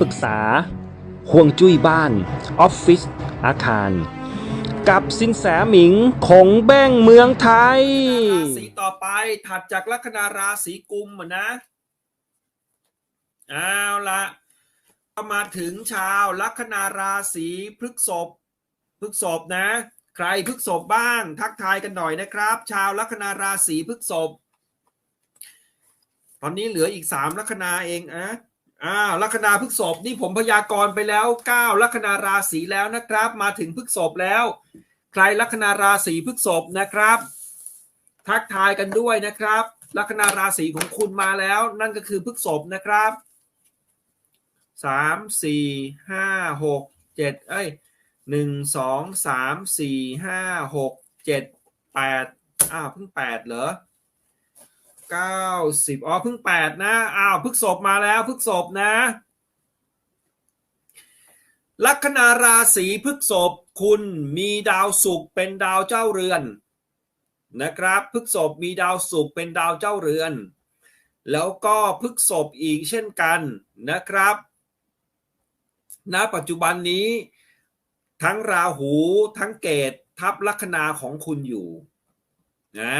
ปรึกษาห่วงจุ้ยบ้าน ออฟฟิศอาคาร กับสินแสหมิงคงแบ้งเมืองไทย ราศีต่อไปถัดจากลัคนาราศีกุมอะนะเอาละก็มาถึงชาวลัคนาราศีพฤกษภพฤษภนะ ใครพฤกษภบ้าง ทักทายกันหน่อยนะครับ ชาวลัคนาราศีพฤกษภตอนนี้เหลืออีกสามลัคนาเองอะ อ้าวลัคนาพฤษภนี่ผมพยากรณ์ไปแล้วเก้าลัคนาราศีแล้วนะครับ มาถึงพฤษภแล้ว ใครลัคนาราศีพฤษภนะครับ ทักทายกันด้วยนะครับ ลัคนาราศีของคุณมาแล้ว นั่นก็คือพฤษภนะครับสามสี่ห้าหกเจ็ดเอ้ยหนึ่งสองสามสี่ห้าหกเจ็ดแปดอ้าวเพิ่งแปดเหรอ เก้าสิบอ๋อเพิ่งแปดนะอ้าวพฤษภมาแล้วพฤษภนะ ลัคนาราศีพฤษภคุณมีดาวศุกร์เป็นดาวเจ้าเรือนนะครับพฤกษบมีดาวศุกร์เป็นดาวเจ้าเรือน แล้วก็พฤกษบอีกเช่นกันนะครับณปัจจุบันนี้ทั้งราหูทั้งเกตทับลัคนาของคุณอยู่นะ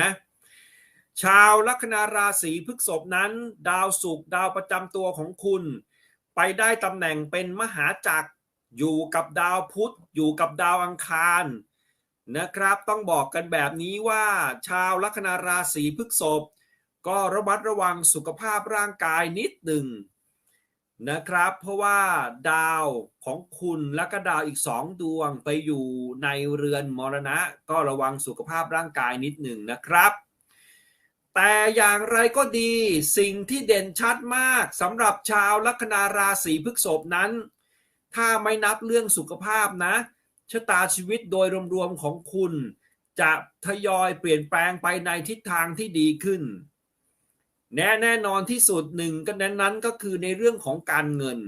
ชาวลัคนาราศีพฤษภนั้น ดาวศุกร์ดาวประจำตัวของคุณ ไปได้ตำแหน่งเป็นมหาจักรอยู่กับดาวพุธอยู่กับดาวอังคารนะครับต้องบอกกันแบบนี้ว่า ชาวลัคนาราศีพฤษภก็ระมัดระวังสุขภาพร่างกายนิดหนึ่งนะครับ เพราะว่าดาวของคุณและก็ดาวอีกสองดวงไปอยู่ในเรือนมรณะ ก็ระวังสุขภาพร่างกายนิดหนึ่งนะครับ แต่อย่างไรก็ดีสิ่งที่เด่นชัดมากสำหรับชาวลัคนาราศีพฤษภนั้น ถ้าไม่นับเรื่องสุขภาพนะ ชะตาชีวิตโดยรวมๆของคุณ จะทยอยเปลี่ยนแปลงไปในทิศทางที่ดีขึ้น แน่แน่นอนที่สุดหนึ่งก็นั้นนั้นก็คือในเรื่องของการเงิน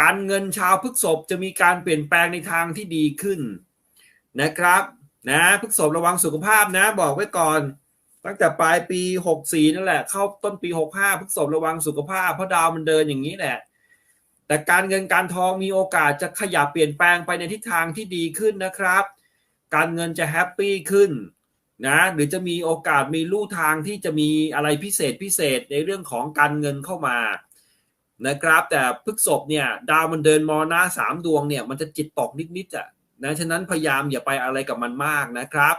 การเงินชาวพฤษภจะมีการเปลี่ยนแปลงในทางที่ดีขึ้นนะครับนะพฤษภระวังสุขภาพนะบอกไว้ก่อน ตั้งแต่ปลายปี64นั่นแหละ เข้าต้นปี65พฤษภระวังสุขภาพ เพราะดาวมันเดินอย่างนี้แหละ แต่การเงินการทองมีโอกาสจะขยับเปลี่ยนแปลงไปในทิศทางที่ดีขึ้นนะครับ การเงินจะแฮปปี้ขึ้นนะหรือจะมีโอกาสมีลู่ทางที่จะมีอะไรพิเศษพิเศษในเรื่องของการเงินเข้ามานะครับ แต่พฤกษบเนี่ยดาวมันเดินมอนาสามดวงเนี่ยมันจะจิตตกนิดๆอะนะฉะนั้นพยายามอย่าไปอะไรกับมันมากนะครับ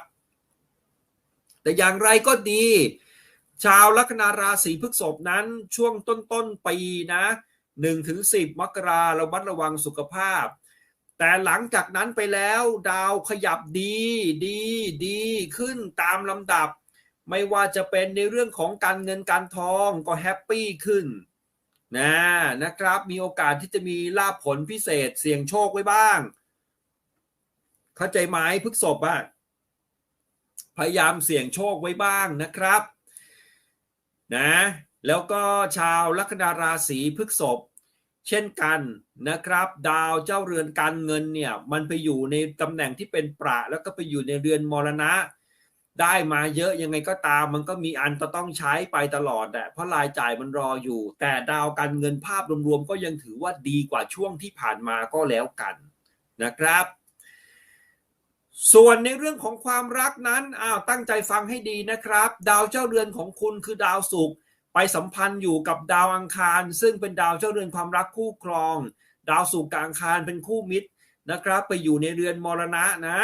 แต่อย่างไรก็ดี ชาวลัคนาราศีพฤษภนั้นช่วงต้นๆปีนะหนึ่งถึงสิบมกราเระมัดระวังสุขภาพ แต่หลังจากนั้นไปแล้วดาวขยับดีดีดีขึ้นตามลำดับ ไม่ว่าจะเป็นในเรื่องของการเงินการทองก็แฮปปี้ขึ้นนะนะครับมีโอกาสที่จะมีลาภผลพิเศษเสี่ยงโชคไว้บ้าง เข้าใจไหมพฤกษบอะ พยายามเสี่ยงโชคไว้บ้างนะครับนะแล้วก็ชาวลัคนาราศีพฤกษภเช่นกันนะครับ ดาวเจ้าเรือนการเงินเนี่ยมันไปอยู่ในตำแหน่งที่เป็นประแล้วก็ไปอยู่ในเรือนมรณะ ได้มาเยอะยังไงก็ตามมันก็มีอันจะต้องใช้ไปตลอดแหละเพราะรายจ่ายมันรออยู่ แต่ดาวการเงินภาพรวมๆก็ยังถือว่าดีกว่าช่วงที่ผ่านมาก็แล้วกันนะครับ ส่วนในเรื่องของความรักนั้นอ้าวตั้งใจฟังให้ดีนะครับ ดาวเจ้าเรือนของคุณคือดาวศุกร์ไปสัมพันธ์อยู่กับดาวอังคาร ซึ่งเป็นดาวเจ้าเรือนความรักคู่ครอง ดาวศุกร์กับอังคารเป็นคู่มิตรนะครับ ไปอยู่ในเรือนมรณะนะ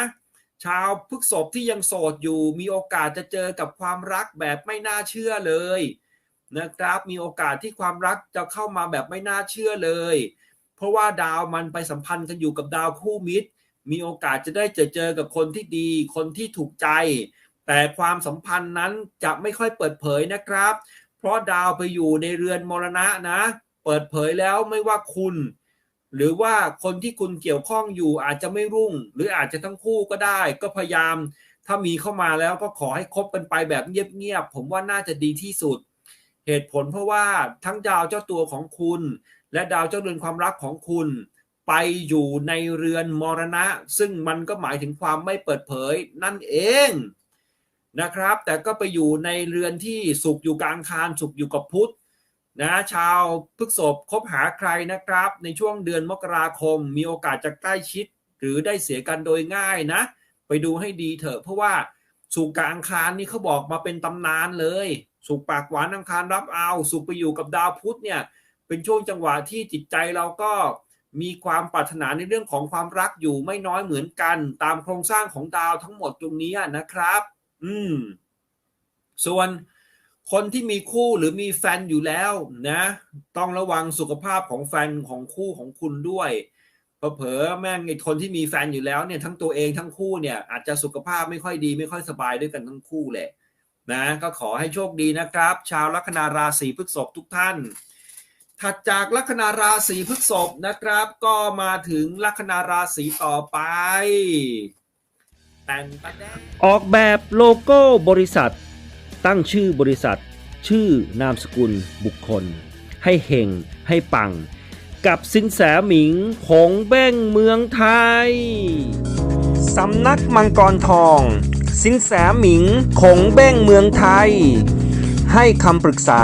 ชาวพฤกษภที่ยังโสดอยู่ มีโอกาสจะเจอกับความรักแบบไม่น่าเชื่อเลยนะครับมีโอกาสที่ความรักจะเข้ามาแบบไม่น่าเชื่อเลย เพราะว่าดาวมันไปสัมพันธ์กันอยู่กับดาวคู่มิตร มีโอกาสจะได้เจอเจอกับคนที่ดี คนที่ถูกใจ แต่ความสัมพันธ์นั้นจะไม่ค่อยเปิดเผยนะครับ เพราะดาวไปอยู่ในเรือนมรณะนะ เปิดเผยแล้วไม่ว่าคุณ หรือว่าคนที่คุณเกี่ยวข้องอยู่อาจจะไม่รุ่ง หรืออาจจะทั้งคู่ก็ได้ ก็พยายาม ถ้ามีเข้ามาแล้วก็ขอให้คบกันไปแบบเงียบๆผมว่าน่าจะดีที่สุด เหตุผลเพราะว่าทั้งดาวเจ้าตัวของคุณ และดาวเจ้าเรือนความรักของคุณ ไปอยู่ในเรือนมรณะ ซึ่งมันก็หมายถึงความไม่เปิดเผยนั่นเองนะครับ แต่ก็ไปอยู่ในเรือนที่สุขอยู่กลางคารสุขอยู่กับพุทธนะชาวพฤกษภคบหาใครนะครับ ในช่วงเดือนมกราคม มีโอกาสจะใกล้ชิด หรือได้เสียกันโดยง่ายนะ ไปดูให้ดีเถอะเพราะว่าสุกกับอังคารนี่เขาบอกมาเป็นตำนานเลย สุกปากหวานอังคารรับเอา สุกไปอยู่กับดาวพุธเนี่ยเป็นช่วงจังหวะที่จิตใจเราก็ มีความปรารถนาในเรื่องของความรักอยู่ไม่น้อยเหมือนกัน ตามโครงสร้างของดาวทั้งหมดตรงนี้นะครับ อืม ส่วนคนที่มีคู่หรือมีแฟนอยู่แล้วนะ ต้องระวังสุขภาพของแฟนของคู่ของคุณด้วยเผลอแม่งไอ้คนที่มีแฟนอยู่แล้วเนี่ยทั้งตัวเองทั้งคู่เนี่ยอาจจะสุขภาพไม่ค่อยดี ไม่ค่อยสบายด้วยกันทั้งคู่แหละนะ ก็ขอให้โชคดีนะครับ ชาวลัคนาราศีพฤษภทุกท่าน ถัดจากลัคนาราศีพฤษภนะครับ ก็มาถึงลัคนาราศีต่อไปแต่งประแดงออกแบบโลโก้บริษัท ตั้งชื่อบริษัท ชื่อนามสกุลบุคคล ให้เฮงให้ปัง กับสินแสหมิงคงแบ้งเมืองไทย สำนักมังกรทอง สินแสหมิงคงแบ้งเมืองไทย ให้คำปรึกษา